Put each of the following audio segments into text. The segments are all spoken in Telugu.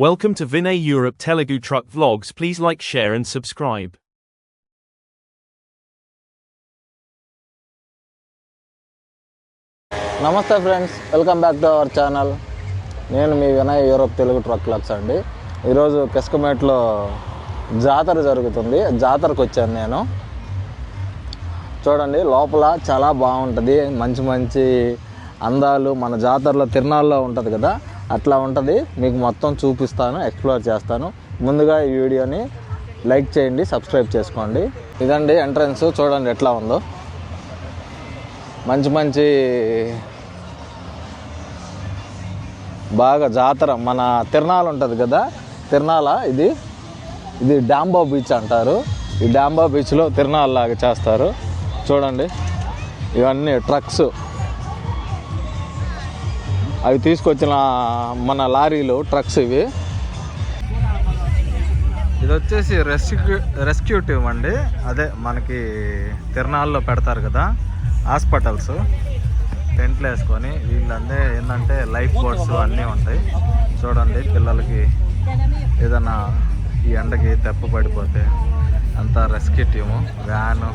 Welcome to Vinay Europe Telugu Truck Vlogs. Please like, share, and subscribe. నమస్తే friends welcome back to our channel నేను మీ వినయ్ యూరోప్ తెలుగు ట్రక్ లక్స్ అండి. ఈరోజు కెస్కమేట్లో జాతర జరుగుతుంది. జాతరకు వచ్చాను నేను. చూడండి లోపల చాలా బాగుంటుంది. మంచి మంచి అందాలు మన జాతరలో తిరునాళ్ళలో ఉంటుంది కదా. అట్లా ఉంటుంది. మీకు మొత్తం చూపిస్తాను ఎక్స్ప్లోర్ చేస్తాను. ముందుగా ఈ వీడియోని లైక్ చేయండి సబ్స్క్రైబ్ చేసుకోండి. ఇదండి ఎంట్రన్స్ చూడండి ఎట్లా ఉందో. మంచి మంచి బాగా జాతర మన తిరణాలు ఉంటుంది కదా? తిరణాల ఇది ఇది డాంబో బీచ్ అంటారు. ఈ డాంబో బీచ్లో తిరణాలు లాగా చేస్తారు. చూడండి. ఇవన్నీ ట్రక్స్ అవి తీసుకొచ్చిన మన లారీలు ట్రక్స్ ఇవి. ఇది వచ్చేసి రెస్క్యూ రెస్క్యూ టీమ్ అండి. అదే మనకి తిరణాల్లో పెడతారు కదా హాస్పిటల్స్. టెంట్లు వేసుకొని వీళ్ళందే ఏంటంటే లైఫ్ బోట్స్ అన్నీ ఉంటాయి. చూడండి పిల్లలకి ఏదైనా ఈ ఎండకి తెప్ప పడిపోతే అంతా rescue team van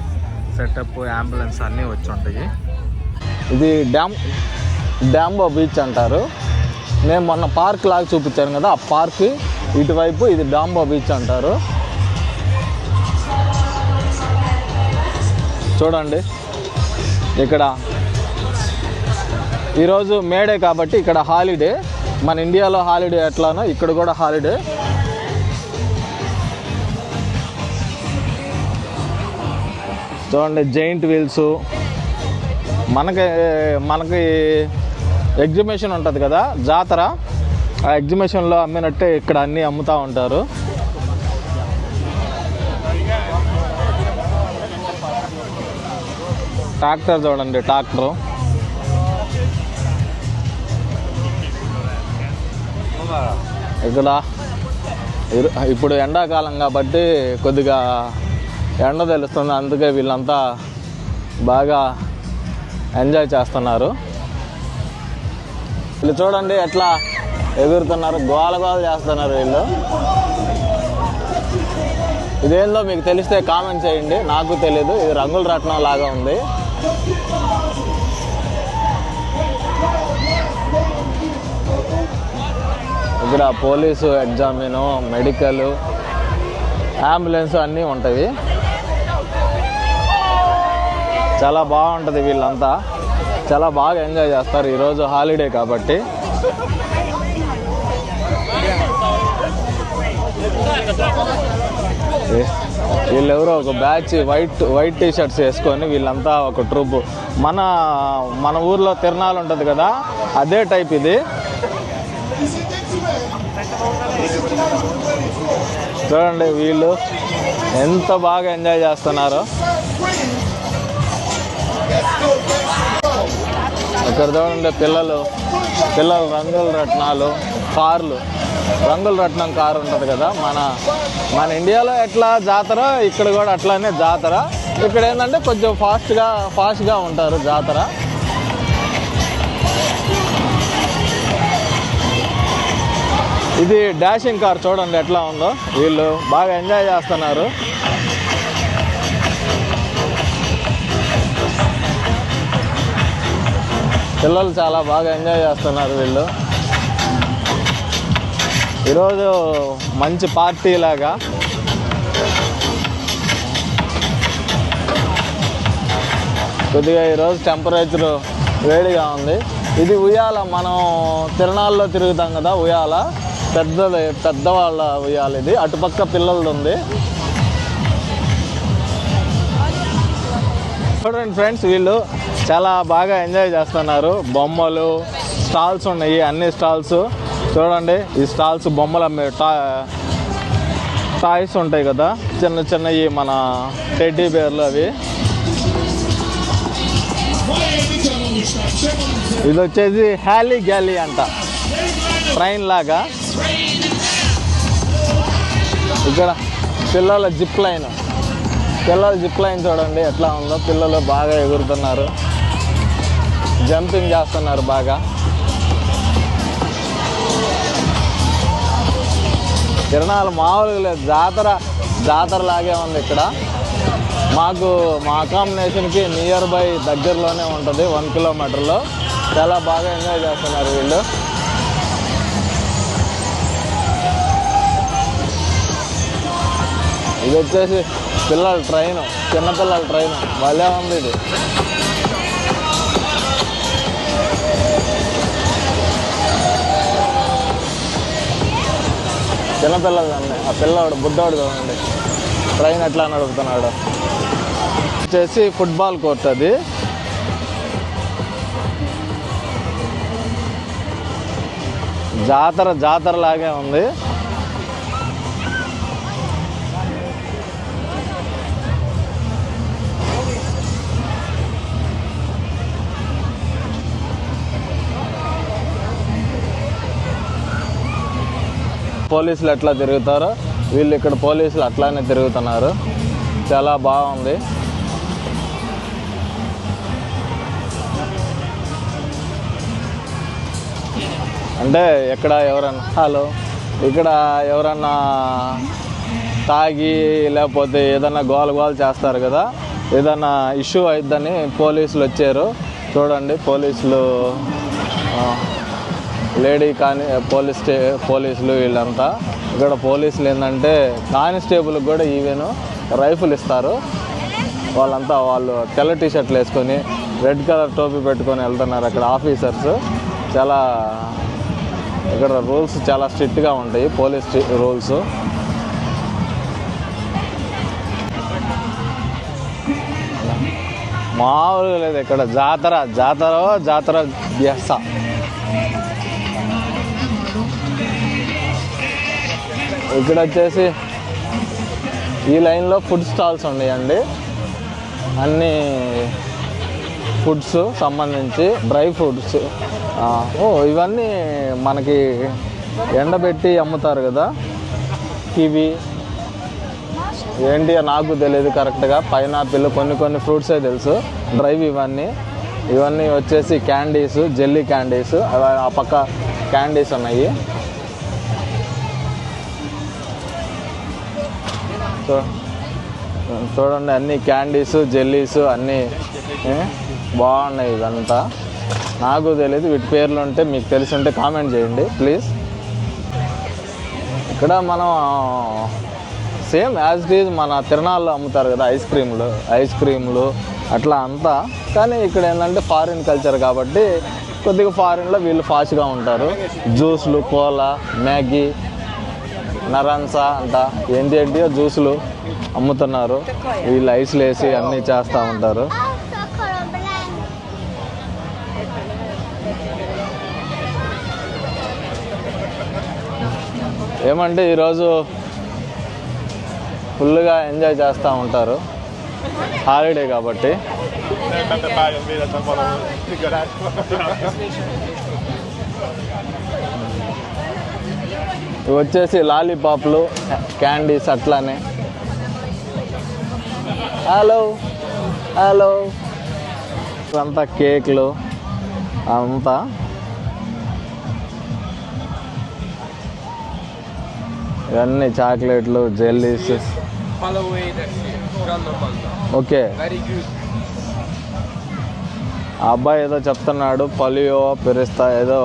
setup ambulance అన్నీ వచ్చి ఉంటాయి. ఇది డ్యామ్ డ్యాంబో బీచ్ అంటారు. నేను మొన్న పార్క్ లాగా చూపించాను కదా ఆ పార్క్ ఇటువైపు ఇది డాంబో బీచ్ అంటారు. చూడండి. ఇక్కడ ఈరోజు మేడే కాబట్టి ఇక్కడ హాలిడే మన ఇండియాలో హాలిడే ఎట్లానో ఇక్కడ కూడా హాలిడే చూడండి జైంట్ వీల్స్ మనకి మనకి ఎగ్జిబిషన్ ఉంటుంది కదా జాతర. ఆ ఎగ్జిబిషన్లో అమ్మినట్టే ఇక్కడ అన్నీ అమ్ముతూ ఉంటారు. ట్రాక్టర్ చూడండి ట్రాక్టర్. ఇక్కడ ఇరు- ఇప్పుడు ఎండాకాలం కాబట్టి కొద్దిగా ఎండ తెలుస్తుంది అందుకే వీళ్ళంతా బాగా ఎంజాయ్ చేస్తున్నారు. వీళ్ళు చూడండి ఎట్లా ఎగురుతున్నారు గోల గోల చేస్తున్నారు వీళ్ళు. ఇదేందో మీకు తెలిస్తే కామెంట్ చేయండి. నాకు తెలీదు ఇది రంగుల రత్నం లాగా ఉంది. ఇక్కడ పోలీసు ఎగ్జామిను మెడికల్ అంబులెన్స్ అన్నీ ఉంటాయి చాలా బాగుంటుంది వీళ్ళంతా. చాలా బాగా ఎంజాయ్ చేస్తారు ఈరోజు హాలిడే కాబట్టి. వీళ్ళెవరో ఒక batch white white T shirts వేసుకొని వీళ్ళంతా ఒక ట్రూప్. మన మన ఊర్లో తిరణాలు ఉంటుంది కదా అదే టైప్ ఇది. చూడండి వీళ్ళు ఎంత బాగా ఎంజాయ్ చేస్తున్నారో. ఇక్కడ చూడండి పిల్లలు పిల్లలు రంగుల రత్నాలు కార్లు. రంగుల రత్నం కారు ఉంటుంది కదా మన మన ఇండియాలో ఎట్లా జాతర ఇక్కడ కూడా అట్లానే జాతర. ఇక్కడ ఏంటంటే కొంచెం ఫాస్ట్గా ఫాస్ట్గా ఉంటారు జాతర. ఇది డాషింగ్ కార్ చూడండి ఎట్లా ఉందో. వీళ్ళు బాగా ఎంజాయ్ చేస్తున్నారు. పిల్లలు చాలా బాగా ఎంజాయ్ చేస్తున్నారు వీళ్ళు. ఈరోజు మంచి పార్టీ లాగా. కొద్దిగా ఈరోజు టెంపరేచర్ వేడిగా ఉంది. ఇది ఉయ్యాల మనం తిరణాల్లో తిరుగుతాం కదా ఉయ్యాల. పెద్దది పెద్దవాళ్ళ ఉయ్యాల ఇది. అటుపక్క పిల్లలది ఉంది. చూడండి ఫ్రెండ్స్ వీళ్ళు చాలా బాగా ఎంజాయ్ చేస్తున్నారు. బొమ్మలు స్టాల్స్ ఉన్నాయి అన్ని స్టాల్స్. చూడండి ఈ స్టాల్స్ బొమ్మలు అమ్మే టా టాయ్స్ ఉంటాయి కదా చిన్న చిన్నవి మన టెడ్డీ బేర్లు అవి. ఇది వచ్చేసి హ్యాలీ గ్యాలీ అంట. ట్రైన్ లాగా. ఇక్కడ పిల్లల జిప్ లైన్ పిల్లల జిప్ లైన్ చూడండి ఎట్లా ఉందో. పిల్లలు బాగా ఎగురుతున్నారు. జంపింగ్ చేస్తున్నారు బాగా. తిరణాలు మామూలుగా లేదు. జాతర జాతర లాగే ఉంది ఇక్కడ. మాకు మా అకామినేషన్కి నియర్ బై దగ్గరలోనే ఉంటుంది వన్ కిలోమీటర్లో చాలా బాగా ఎంజాయ్ చేస్తున్నారు వీళ్ళు. ఇది వచ్చేసి పిల్లల ట్రైన్ చిన్నపిల్లల ట్రైన్. భలే ఉంది ఇది. చిన్నపిల్లలు అండి. ఆ పిల్లవాడు బుడ్డవాడు చూడండి. ట్రైన్ ఎట్లా నడుపుతున్నాడు వచ్చేసి ఫుట్బాల్ కోర్ట్ అది. జాతర జాతర లాగే ఉంది. పోలీసులు ఎట్లా తిరుగుతారో వీళ్ళు ఇక్కడ పోలీసులు అట్లానే తిరుగుతున్నారు. చాలా బాగుంది. అంటే ఎక్కడ ఎవరన్నా హలో ఇక్కడ ఎవరన్నా తాగి లేకపోతే ఏదన్నా గోల గోల చేస్తారు కదా ఏదన్నా ఇష్యూ అయిద్దని పోలీసులు వచ్చారు. చూడండి పోలీసులు లేడీ కానీ పోలీస్ స్టే పోలీసులు వీళ్ళంతా. ఇక్కడ పోలీసులు ఏంటంటే కానిస్టేబుల్ కూడా ఈవెన్ రైఫిల్ ఇస్తారు. వాళ్ళంతా వాళ్ళు తెల్ల టీషర్ట్లు వేసుకొని రెడ్ కలర్ టోపీ పెట్టుకొని వెళ్తున్నారు అక్కడ ఆఫీసర్స్. చాలా ఇక్కడ రూల్స్ చాలా స్ట్రిక్ట్గా ఉంటాయి పోలీస్ రూల్స్. మామూలుగా లేదు ఇక్కడ జాతర జాతర జాతర వ్యస్త ఇక్కడ వచ్చేసి ఈ లైన్లో ఫుడ్ స్టాల్స్ ఉన్నాయండి. అన్ని ఫుడ్స్ సంబంధించి డ్రై ఫ్రూట్స్. ఓ ఇవన్నీ మనకి ఎండబెట్టి అమ్ముతారు కదా. కివి ఏంటి నాకు తెలియదు కరెక్ట్గా. పైనాపిల్ కొన్ని కొన్ని ఫ్రూట్సే తెలుసు. డ్రైవ్ ఇవన్నీ. ఇవన్నీ వచ్చేసి క్యాండీస్ జెల్లీ క్యాండీస్. ఆ పక్క క్యాండీస్ ఉన్నాయి. చూడండి అన్ని క్యాండీస్ జెల్లీస్ అన్నీ బాగున్నాయి ఇదంతా. నాకు తెలియదు వీటి పేర్లు ఉంటే మీకు తెలిసి ఉంటే కామెంట్ చేయండి ప్లీజ్ ఇక్కడ మనం సేమ్ యాజ్ ఇట్ ఈజ్ మన తిరణాల్లో అమ్ముతారు కదా ఐస్ క్రీమ్లు ఐస్ క్రీమ్లు అట్లా అంతా. కానీ ఇక్కడ ఏంటంటే ఫారిన్ కల్చర్ కాబట్టి కొద్దిగా ఫారిన్లో వీళ్ళు ఫాస్ట్గా ఉంటారు. జ్యూస్లు కోలా మ్యాగీ నరాన్సా అంట. ఏంటి ఏంటియో జ్యూసులు అమ్ముతున్నారు. వీళ్ళు ఐస్లు వేసి అన్నీ చేస్తూ ఉంటారు. ఏమంటే ఈరోజు ఫుల్గా ఎంజాయ్ చేస్తూ ఉంటారు. హాలిడే కాబట్టి. ఇవి వచ్చేసి లాలీపాప్లు క్యాండీస్ అట్లానే హలో హలో. అంతా కేక్లు అంతా. ఇవన్నీ చాక్లెట్లు జెల్లీస్. ఓకే. ఆ అబ్బాయి ఏదో చెప్తున్నాడు పలియో పిరిస్తా ఏదో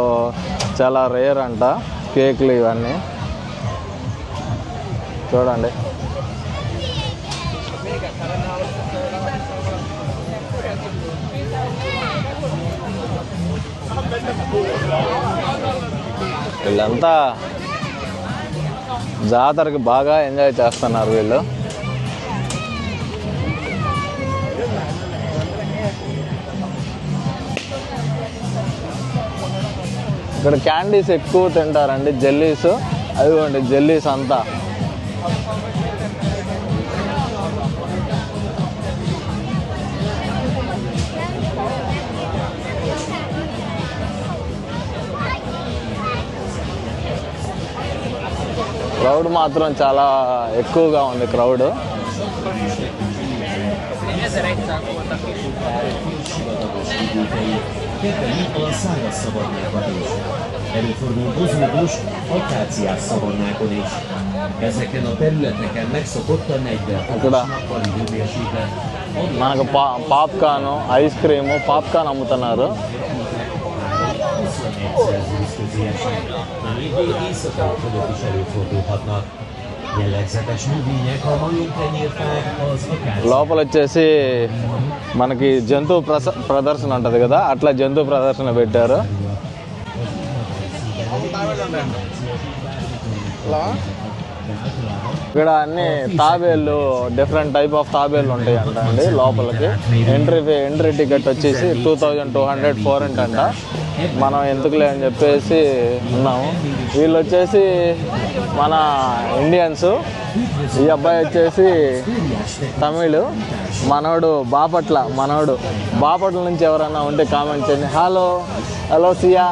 చాలా రేర్ అంట. కేక్లు ఇవన్నీ. చూడండి. వీళ్ళంతా జాతరకి బాగా ఎంజాయ్ చేస్తున్నారు వీళ్ళు. ఇక్కడ క్యాండీస్ ఎక్కువ తింటారండి జెల్లీస్. అదిగోండి జెల్లీస్ అంతా. క్రౌడ్ మాత్రం చాలా ఎక్కువగా ఉంది crowd. Pietra Nicola Saja Swobodnej Podróży. Előfordul buzódós, akáciás szavannákon is. Ezeken a területeken megszokottan egyben Akkor a- nappali hőmérséklet మనకు పా పాప్కార్న్ ఐస్ క్రీమ్ పాప్కార్న్ అమ్ముతున్నారు 21 Celsius közé esnek. Már még éjszaka fölött is előfordulhatnak. Jellegzetes növények a az. లోపల వచ్చేసి మనకి జంతువు ప్రస ప్రదర్శన ఉంటుంది కదా అట్లా జంతువు ప్రదర్శన పెట్టారు. ఇక్కడ అన్ని తాబేళ్ళు డిఫరెంట్ టైప్ ఆఫ్ తాబేళ్ళు ఉంటాయి అంట అండి లోపలికి. ఎంట్రీ ఎంట్రీ టికెట్ వచ్చేసి two thousand two hundred four అంట. మనం ఎందుకులే అని చెప్పేసి ఉన్నాము. వీళ్ళు వచ్చేసి మన ఇండియన్స్ ఈ అబ్బాయి వచ్చేసి తమిళ్. మనోడు బాపట్ల మనోడు. బాపట్ల నుంచి ఎవరన్నా ఉంటే కామెంట్ చేయండి. హలో హలో సియా.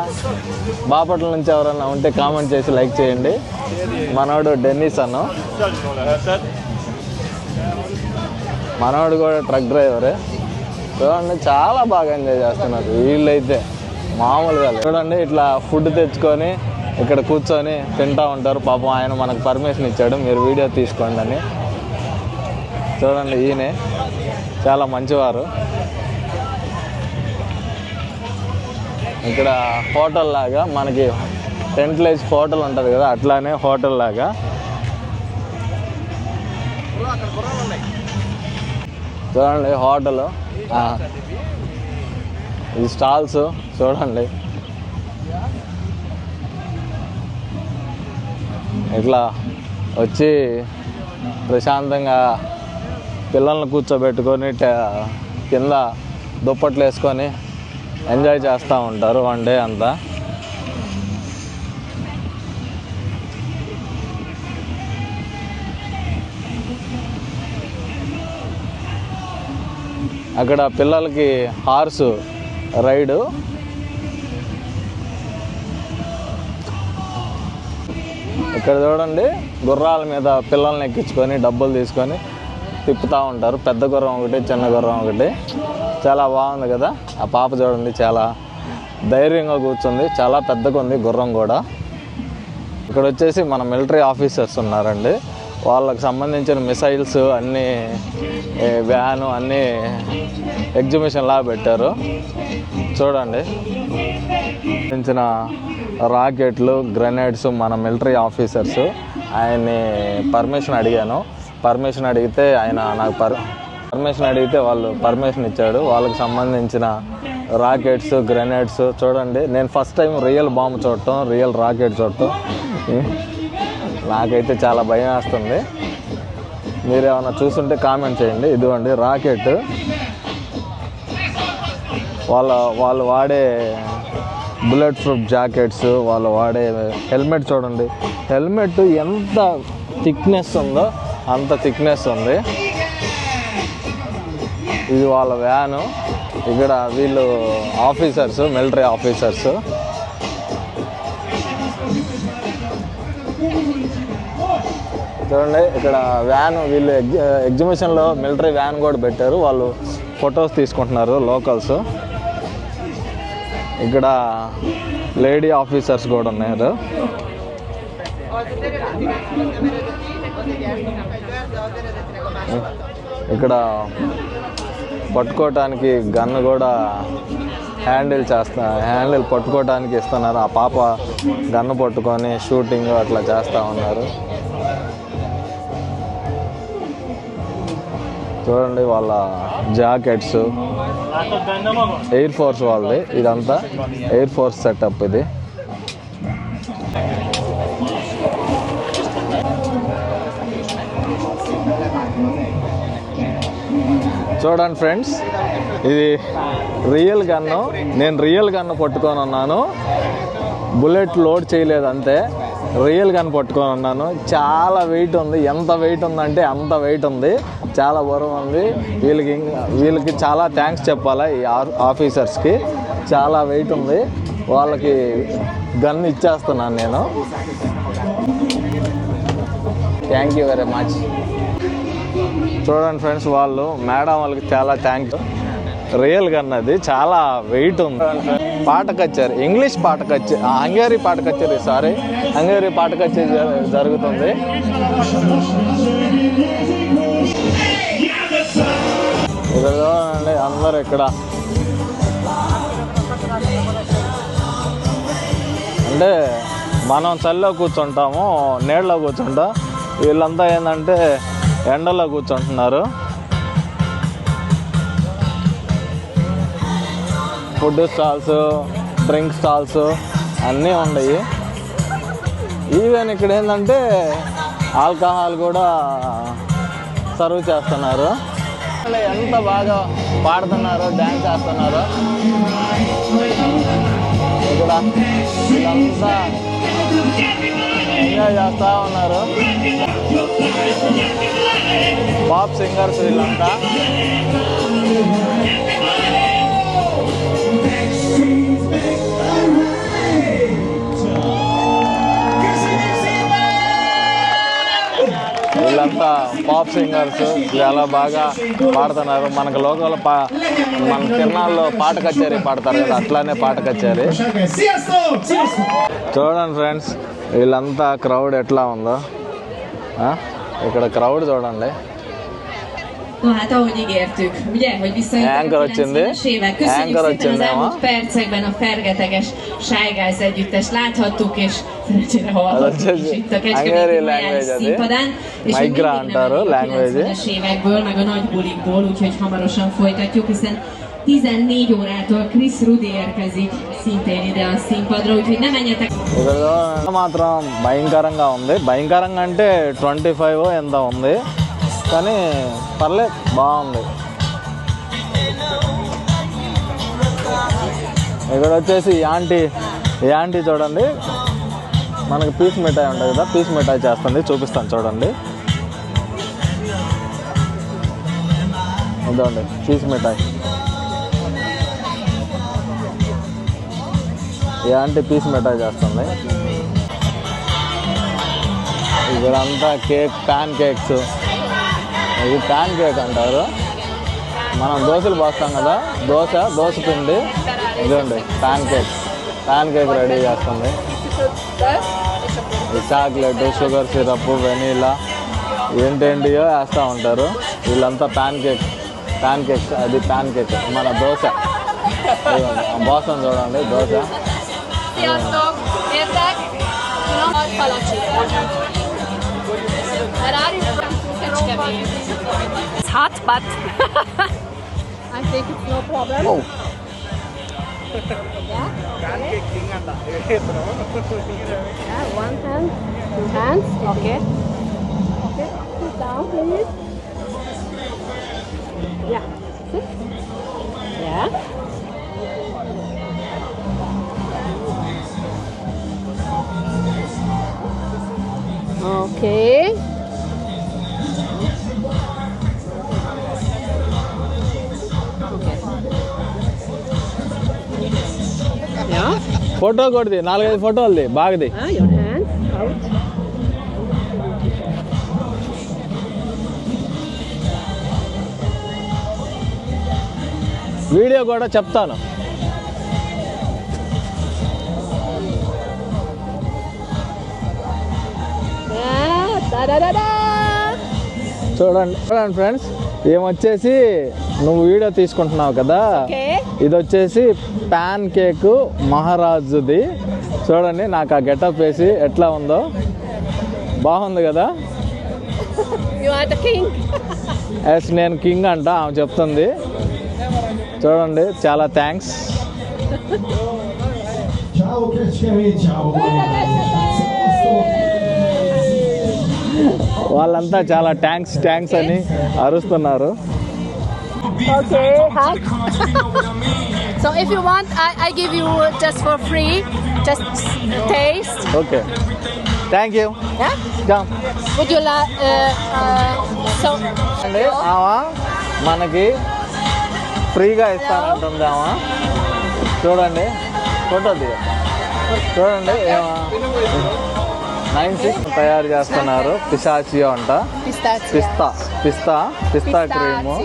బాపట్ల నుంచి ఎవరన్నా ఉంటే కామెంట్ చేసి లైక్ చేయండి. మనోడు డెన్నిస్ అన్న మనోడు కూడా ట్రక్ డ్రైవరే. చూడండి చాలా బాగా ఎంజాయ్ చేస్తున్నారు వీళ్ళైతే. మామూలుగా చూడండి ఇట్లా ఫుడ్ తెచ్చుకొని ఇక్కడ కూర్చొని తింటా ఉంటారు. పాపం ఆయన మనకు పర్మిషన్ ఇచ్చాడు. మీరు వీడియో తీసుకోండి అని. చూడండి ఈయనే. చాలా మంచివారు. ఇక్కడ హోటల్ లాగా మనకి టెంట్ హోటల్ ఉంటుంది కదా అట్లానే హోటల్ లాగా. చూడండి హోటల్. ఇది స్టాల్స్ చూడండి. ఇట్లా వచ్చి ప్రశాంతంగా పిల్లల్ని కూర్చోబెట్టుకొని ట- కింద దుప్పట్లు వేసుకొని ఎంజాయ్ చేస్తూ ఉంటారు వన్ డే అంతా. అక్కడ పిల్లలకి హార్స్ రైడు. ఇక్కడ చూడండి గుర్రాల మీద పిల్లల్ని ఎక్కించుకొని డబ్బులు తీసుకొని తిప్పుతూ ఉంటారు. పెద్ద గుర్రం ఒకటి చిన్న గుర్రం ఒకటి. చాలా బాగుంది కదా. ఆ పాప చూడండి చాలా ధైర్యంగా కూర్చుంది. చాలా పెద్దగా ఉంది గుర్రం కూడా. ఇక్కడ వచ్చేసి మన మిలిటరీ ఆఫీసర్స్ ఉన్నారండి. వాళ్ళకు సంబంధించిన మిసైల్స్ అన్నీ వ్యాను అన్నీ ఎగ్జిబిషన్ లా పెట్టారు. చూడండి. సంబంధించిన రాకెట్లు గ్రెనేడ్స్ మన మిలిటరీ ఆఫీసర్స్ ఆయన్ని పర్మిషన్ అడిగాను. పర్మిషన్ అడిగితే ఆయన నాకు పర్ పర్మిషన్ అడిగితే వాళ్ళు పర్మిషన్ ఇచ్చాడు. వాళ్ళకి సంబంధించిన రాకెట్స్ గ్రెనేడ్స్ చూడండి. నేను ఫస్ట్ టైం రియల్ బాంబు చూడటం రియల్ రాకెట్ చూడటం. నాకైతే చాలా భయం వేస్తుంది. మీరు ఏమైనా చూస్తుంటే కామెంట్ చేయండి. ఇదిగోండి రాకెట్. వాళ్ళ వాళ్ళు వాడే బుల్లెట్ ప్రూఫ్ జాకెట్స్ వాళ్ళు వాడే హెల్మెట్ చూడండి. హెల్మెట్ ఎంత థిక్నెస్ ఉందో అంత థిక్నెస్ ఉంది. ఇది వాళ్ళ వ్యాను. ఇక్కడ వీళ్ళు ఆఫీసర్స్ మిలిటరీ ఆఫీసర్స్. చూడండి ఇక్కడ వ్యాన్ వీళ్ళు ఎగ్జి ఎగ్జిబిషన్లో మిలిటరీ వ్యాన్ కూడా పెట్టారు. వాళ్ళు ఫొటోస్ తీసుకుంటున్నారు లోకల్స్. ఇక్కడ లేడీ ఆఫీసర్స్ కూడా ఉన్నారు. ఇక్కడ పట్టుకోవటానికి గన్ కూడా హ్యాండిల్ చేస్తా హ్యాండిల్ పట్టుకోవటానికి ఇస్తున్నారు. ఆ పాప గన్ను పట్టుకొని షూటింగ్ అట్లా చేస్తూ ఉన్నారు. చూడండి వాళ్ళ జాకెట్స్. ఎయిర్ ఫోర్స్ వాళ్ళది ఇదంతా. ఎయిర్ ఫోర్స్ సెటప్ ఇది. చూడండి ఫ్రెండ్స్ ఇది రియల్ గన్ను. నేను రియల్ గన్ను పట్టుకొని ఉన్నాను. బుల్లెట్ లోడ్ చేయలేదు అంతే. రియల్ గన్ పట్టుకొని ఉన్నాను. చాలా వెయిట్ ఉంది. ఎంత వెయిట్ ఉందంటే అంత వెయిట్ ఉంది. చాలా గౌరవం ఉంది వీళ్ళకి ఇంకా- వీళ్ళకి చాలా థ్యాంక్స్ చెప్పాలా ఈ ఆఫీసర్స్కి. చాలా వెయిట్ ఉంది. వాళ్ళకి గన్ ఇచ్చేస్తున్నాను నేను. థ్యాంక్ యూ వెరీ మచ్ చూడండి ఫ్రెండ్స్ వాళ్ళు మేడం వాళ్ళకి చాలా థ్యాంక్ రియల్ గన్ అది చాలా వెయిట్ ఉంది. పాట కచ్చారు ఇంగ్లీష్ పాట కచ్చేరి హంగేరీ పాట కచ్చేరి సారీ హంగేరీ పాట కచ్చేరి జరుగుతుంది. ఇక్కడ చూడండి అందరు ఇక్కడ. అంటే మనం చలిలో కూర్చుంటాము నీళ్ళలో కూర్చుంటాం. వీళ్ళంతా ఏంటంటే ఎండలో కూర్చుంటున్నారు. ఫుడ్ స్టాల్స్ డ్రింక్ స్టాల్స్ అన్నీ ఉన్నాయి. ఈవెన్ ఇక్కడ ఏంటంటే ఆల్కహాల్ కూడా సర్వ్ చేస్తున్నారు. ఎంత బాగా పాడుతున్నారు డ్యాన్స్ చేస్తున్నారు ఇక్కడ వీళ్ళంతా ఎంజాయ్ చేస్తూ ఉన్నారు. పాప్ సింగర్స్ వీళ్ళంతా. వీళ్ళంతా పాప్ సింగర్స్ చాలా బాగా పాడుతున్నారు? మనకు లోకల్ పా మన తిరునాళ్ళలో పాట కచేరీ పాడతారు కదా అట్లానే పాట కచేరీ. చూడండి ఫ్రెండ్స్ వీళ్ళంతా క్రౌడ్ ఎట్లా ఉందో. ఆ? ఇక్కడ క్రౌడ్ చూడండి. Na hát ahogy ígértük, ugye, hogy visszajöttek Anchor a వచ్చింది. 90-es évek. Köszönjük Anchor szépen az వచ్చిందేమో. elmúlt percekben a fergeteges Shy együttest láthattuk, és szerencsére Az hallhattuk వచ్చేసి is itt a hungary Kecskeméti language Royal అది. színpadán. És még Migra mindig nem antáరు állunk a language. 90-es évekből, meg a nagy bulikból, úgyhogy hamarosan folytatjuk, hiszen 14 órától Chris Rudi érkezik szintén ide a színpadra, úgyhogy ne menjetek ఇక్కడ చూడండి. మాత్రం భయంకరంగా ఉంది భయంకరంగా అంటే ట్వంటీ ఫైవ్ ఎంత ఉంది కానీ పర్లేదు బాగుంది. ఇక్కడ వచ్చేసి యాంటీ యాంటీ ఈ చూడండి. మనకి పీస్ మిఠాయి ఉంటుంది కదా పీస్ మిఠాయి చేస్తుంది చూపిస్తాను చూడండి. ఇదండి పీస్ మిఠాయి. ఈ ఆంటీ పీస్ మిఠాయి చేస్తుంది. ఇక్కడంతా కేక్ ప్యాన్ కేక్స్. ఇది ప్యాన్ కేక్ అంటారు. మనం దోశలు పోస్తాం కదా దోశ దోశ పిండి. ఇదండి pancake pancake ready చేస్తుంది. ఈ చాక్లెట్ షుగర్ సిరప్ వెనీలా ఏంటేంటియో వేస్తూ ఉంటారు. వీళ్ళంతా ప్యాన్ కేక్ ప్యాన్ కేక్ అది ప్యాన్ కేక్ మన దోశ బోసం చూడండి dosa. It's hot, but I think it's no problem. Oh. Yeah, one hand, two hands. Okay. Okay. Sit down, please. Yeah. Sit. Photo కొడిది నాలుగైదు ఫోటోలది బాగది Ah. వీడియో కూడా చెప్తాను da. చూడండి చూడండి ఫ్రెండ్స్ ఏమొచ్చేసి నువ్వు వీడియో తీసుకుంటున్నావు కదా. ఇది వచ్చేసి ప్యాన్ కేక్ మహారాజుది. చూడండి నాకు ఆ గెటప్ వేసి ఎట్లా ఉందో. బాగుంది కదా? You are the king. Yes నేను కింగ్ అంట ఆమె చెప్తుంది. చూడండి చాలా థ్యాంక్స్ Ciao Kecskemét, ciao! వాళ్ళంతా చాలా థ్యాంక్స్ థ్యాంక్స్ అని అరుస్తున్నారు. Okay. Hi. so if you want, I, I give you just for free. Just taste. Okay thank you Yeah. Would you like? Uh, uh, so. అండి ఆమె మనకి ఫ్రీగా ఇస్తానంటుంది ఆమె చూడండి ఫోటో దిగ చూడండి ఏమా నైన్ సిక్స్ తయారు చేస్తున్నారు పిసాచియో అంట. పిస్తా పిస్తా పిస్తా క్రీము.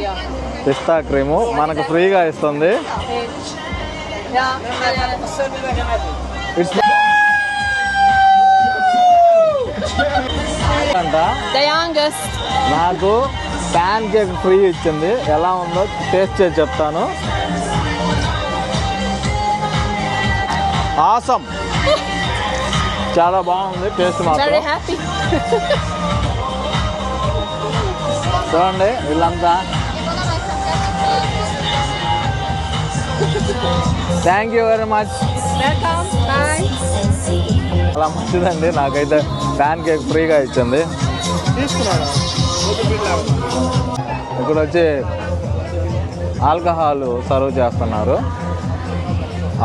పిస్తా క్రీము మనకు ఫ్రీగా ఇస్తుంది. నాకు ప్యాన్ కేక్ ఫ్రీ ఇచ్చింది. ఎలా ఉందో టేస్ట్ చేసి చెప్తాను. ఆసం చాలా బాగుంది టేస్ట్ మాత్రం. చూడండి వీళ్ళంతా థ్యాంక్ యూ వెరీ మచ్. చాలా మంచిదండి. నాకైతే ప్యాన్ కేక్ ఫ్రీగా ఇచ్చింది. ఇక్కడ వచ్చి ఆల్కహాల్ సర్వ్ చేస్తున్నారు.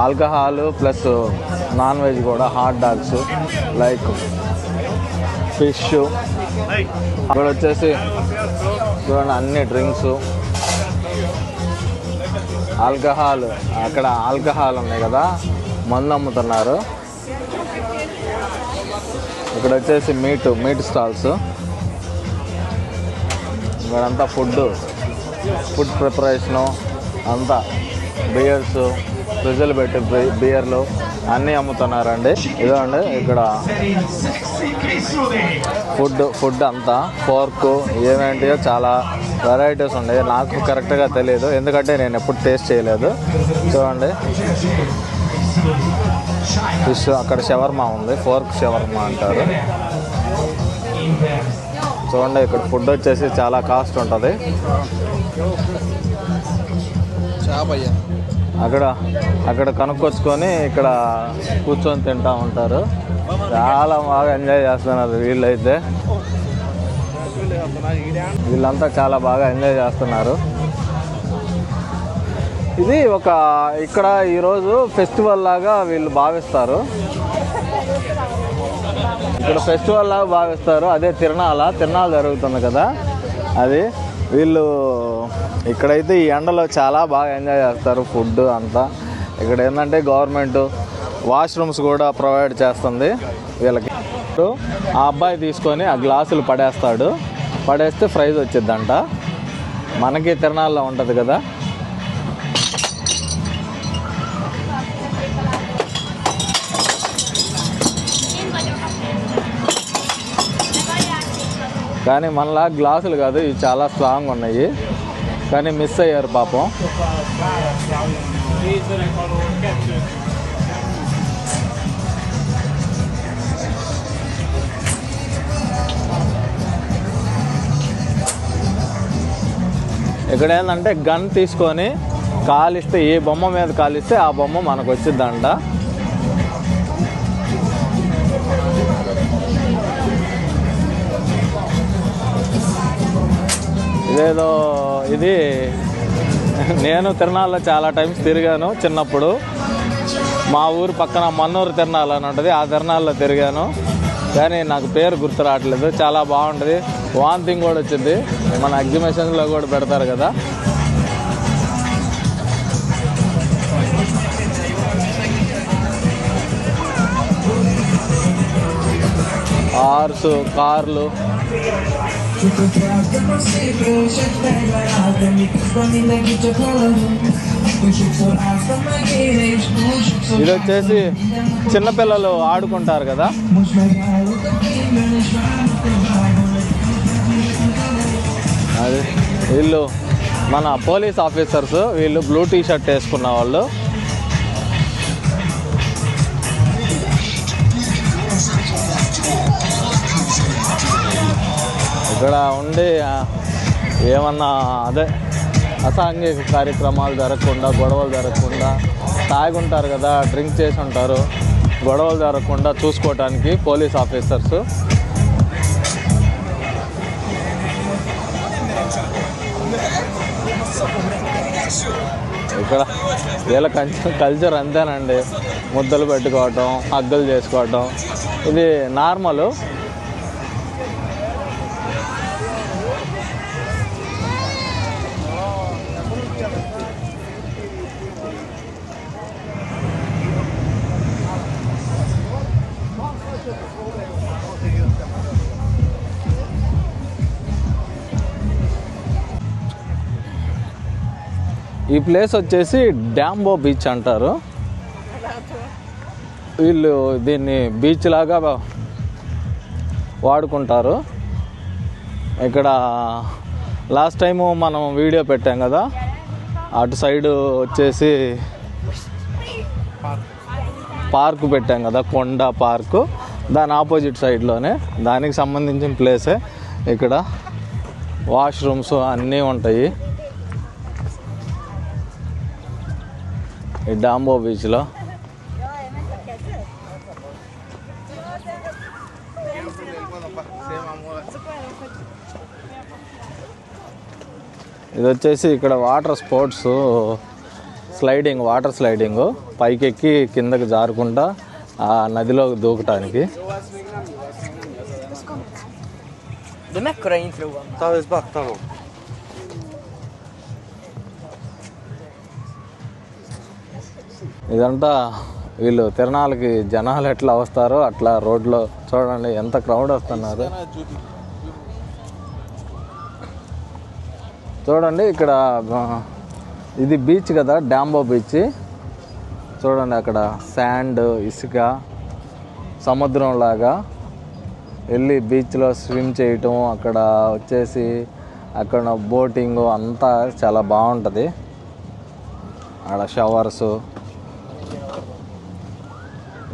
ఆల్కహాల్ ప్లస్ నాన్ వెజ్ కూడా హాట్ డాగ్స్ లైక్ ఫిష్ ఇక్కడ వచ్చేసి చూడండి అన్ని డ్రింక్స్ ఆల్కహాల్ అక్కడ ఆల్కహాల్ ఉన్నాయి కదా మందు అమ్ముతున్నారు. ఇక్కడ వచ్చేసి మీట్ మీట్ స్టాల్స్. ఇక్కడంతా ఫుడ్ ఫుడ్ ప్రిపరేషను అంతా బియర్స్ ఫ్రిడ్జ్లు పెట్టి బియర్లు అన్నీ అమ్ముతున్నారండి. ఇదండి ఇక్కడ ఫుడ్ ఫుడ్ అంతా ఫోర్క్ ఏమేంటియో చాలా వెరైటీస్ ఉన్నాయి. నాకు కరెక్ట్గా తెలియదు ఎందుకంటే నేను ఎప్పుడు టేస్ట్ చేయలేదు. చూడండి. ఫిష్ అక్కడ షవర్మా ఉంది. ఫోర్క్ షవర్మా అంటారు. చూడండి ఇక్కడ ఫుడ్ వచ్చేసి చాలా కాస్ట్ ఉంటుంది. అక్కడ అక్కడ కనుక్కొచ్చుకొని ఇక్కడ కూర్చొని తింటా ఉంటారు. చాలా బాగా ఎంజాయ్ చేస్తున్నారు వీళ్ళైతే. వీళ్ళంతా చాలా బాగా ఎంజాయ్ చేస్తున్నారు. ఇది ఒక ఇక్కడ ఈరోజు ఫెస్టివల్ లాగా వీళ్ళు భావిస్తారు. ఇక్కడ ఫెస్టివల్ లాగా భావిస్తారు. అదే తిరణాల తిరణాలు జరుగుతుంది కదా. అది వీళ్ళు ఇక్కడైతే ఈ ఎండలో చాలా బాగా ఎంజాయ్ చేస్తారు ఫుడ్ అంతా. ఇక్కడ ఏంటంటే గవర్నమెంట్ వాష్రూమ్స్ కూడా ప్రొవైడ్ చేస్తుంది వీళ్ళకి. ఆ అబ్బాయి తీసుకొని ఆ గ్లాసులు పడేస్తాడు. పడేస్తే ప్రైజ్ వచ్చిద్దంట. మనకి తిరణాల్లో ఉంటుంది కదా. కానీ మనలా గ్లాసులు కాదు ఇవి చాలా స్ట్రాంగ్ ఉన్నాయి. కానీ మిస్ అయ్యారు పాపం. ఇక్కడ ఏంటంటే గన్ తీసుకొని కాలిస్తే ఏ బొమ్మ మీద కాలిస్తే ఆ బొమ్మ మనకు వచ్చిందంట ఇదేదో ఇది. నేను తిరణాల్లో చాలా టైమ్స్ తిరిగాను చిన్నప్పుడు. మా ఊరు పక్కన మన్నూరు తిరణాలు అని ఉంటుంది. ఆ తిరణాల్లో తిరిగాను. కానీ నాకు పేరు గుర్తు రావట్లేదు. చాలా బాగుంటుంది. వాంతింగ్ కూడా వచ్చింది. మన ఎగ్జిబిషన్లో కూడా పెడతారు కదా. కార్స్ కార్లు ఇది వచ్చేసి చిన్నపిల్లలు ఆడుకుంటారు కదా. అది. వీళ్ళు మన పోలీస్ ఆఫీసర్స్ వీళ్ళు బ్లూ టీ షర్ట్ వేసుకున్న వాళ్ళు. ఇక్కడ ఉండి ఏమన్నా అదే అసాంఘిక కార్యక్రమాలు జరగకుండా గొడవలు జరగకుండా తాగుంటారు కదా డ్రింక్ చేసి ఉంటారు. గొడవలు జరగకుండా చూసుకోవటానికి పోలీస్ ఆఫీసర్స్ ఇక్కడ. వీళ్ళ కల్చర్ కల్చర్ అంతేనండి. ముద్దలు పెట్టుకోవటం హగ్గులు చేసుకోవటం. ఇది నార్మల్. ఈ ప్లేస్ వచ్చేసి డ్యాంబో బీచ్ అంటారు. వీళ్ళు దీన్ని బీచ్ లాగా వాడుకుంటారు. ఇక్కడ లాస్ట్ టైము మనం వీడియో పెట్టాం కదా. అటు సైడ్ వచ్చేసి పార్క్ పెట్టాం కదా కొండ పార్కు. దాని ఆపోజిట్ సైడ్లోనే. దానికి సంబంధించిన ప్లేసే ఇక్కడ. వాష్రూమ్స్ అన్నీ ఉంటాయి. ఈ డాంబో బీచ్లో ఇది వచ్చేసి ఇక్కడ water sports sliding water sliding పైకి ఎక్కి కిందకి జారుకుంటా ఆ నదిలో దూకటానికి De intro? Talvez bak tamam. ఇదంతా వీళ్ళు తిరణాలకి జనాలు ఎట్లా వస్తారో అట్లా రోడ్లో చూడండి ఎంత క్రౌడ్ వస్తున్నారు. చూడండి ఇక్కడ ఇది బీచ్ కదా డాంబో బీచ్ చూడండి అక్కడ శాండ్ ఇసుక సముద్రం లాగా వెళ్ళి బీచ్లో స్విమ్ చేయటం అక్కడ వచ్చేసి అక్కడ బోటింగ్ అంతా చాలా బాగుంటుంది. అక్కడ షవర్స్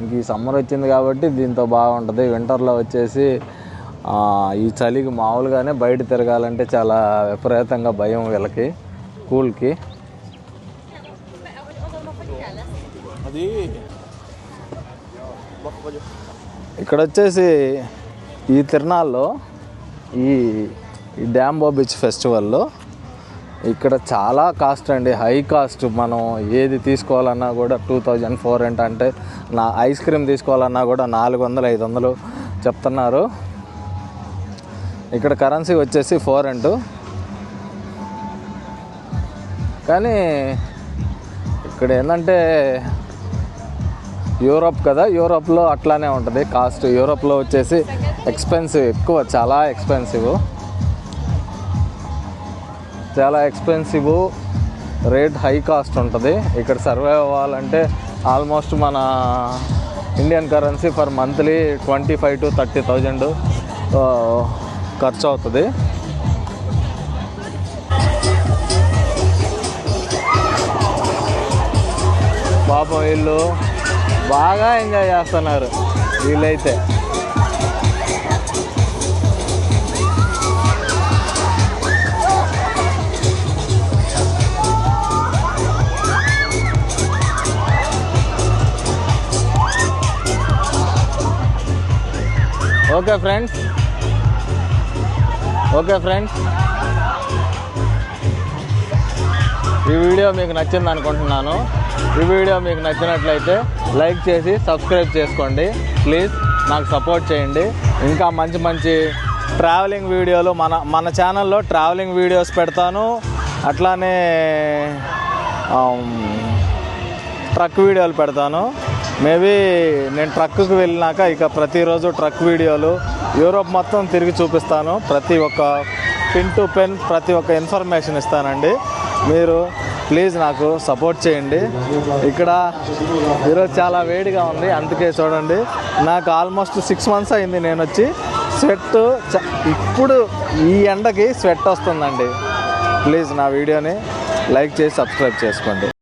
ఇంక ఈ సమ్మర్ వచ్చింది కాబట్టి దీంతో బాగుంటుంది. వింటర్లో వచ్చేసి ఈ చలికి మామూలుగానే బయట తిరగాలంటే చాలా విపరీతంగా భయం వీళ్ళకి కూల్కి ఇక్కడ వచ్చేసి ఈ తిరణాల్లో ఈ ఈ డ్యాంబో బీచ్ ఫెస్టివల్లో ఇక్కడ చాలా కాస్ట్ అండి. హై కాస్ట్ మనం ఏది తీసుకోవాలన్నా కూడా టూ థౌజండ్ ఫోర్ హండ్రెడ్ అంటే నా ఐస్ క్రీమ్ తీసుకోవాలన్నా కూడా నాలుగు వందలు ఐదు వందలు చెప్తున్నారు. ఇక్కడ కరెన్సీ వచ్చేసి ఫోర్ అంటూ కానీ ఇక్కడ ఏంటంటే యూరోప్ కదా యూరోప్లో అట్లానే ఉంటుంది. కాస్ట్ యూరోప్లో వచ్చేసి ఎక్స్పెన్సివ్ ఎక్కువ చాలా ఎక్స్పెన్సివ్ చాలా ఎక్స్పెన్సివ్ రేట్ హై కాస్ట్ ఉంటుంది. ఇక్కడ సర్వైవ్ అవ్వాలంటే ఆల్మోస్ట్ మన Indian currency for monthly twenty five to thirty thousand ఖర్చు అవుతుంది. పాపం వీళ్ళు బాగా ఎంజాయ్ చేస్తున్నారు వీళ్ళైతే. Okay friends. Okay friends. ఈ వీడియో మీకు నచ్చింది అనుకుంటున్నాను. ఈ వీడియో మీకు నచ్చినట్లయితే లైక్ చేసి సబ్స్క్రైబ్ చేసుకోండి. ప్లీజ్ నాకు సపోర్ట్ చేయండి. ఇంకా మంచి మంచి ట్రావెలింగ్ వీడియోలు మన మన ఛానల్లో ట్రావెలింగ్ వీడియోస్ పెడతాను. అట్లానే ట్రక్ వీడియోలు పెడతాను. మేబీ నేను ట్రక్కు వెళ్ళినాక ఇక ప్రతిరోజు ట్రక్ వీడియోలు యూరోప్ మొత్తం తిరిగి చూపిస్తాను. ప్రతి ఒక్క పిన్ టు పెన్ ప్రతి ఒక్క ఇన్ఫర్మేషన్ ఇస్తానండి. మీరు ప్లీజ్ నాకు సపోర్ట్ చేయండి. ఇక్కడ ఈరోజు చాలా వేడిగా ఉంది అందుకే చూడండి. నాకు ఆల్మోస్ట్ సిక్స్ మంత్స్ అయింది నేను వచ్చి. స్వెట్ చ- ఇప్పుడు ఈ ఎండకి స్వెట్ వస్తుందండి. ప్లీజ్ నా వీడియోని లైక్ చేసి సబ్స్క్రైబ్ చేసుకోండి.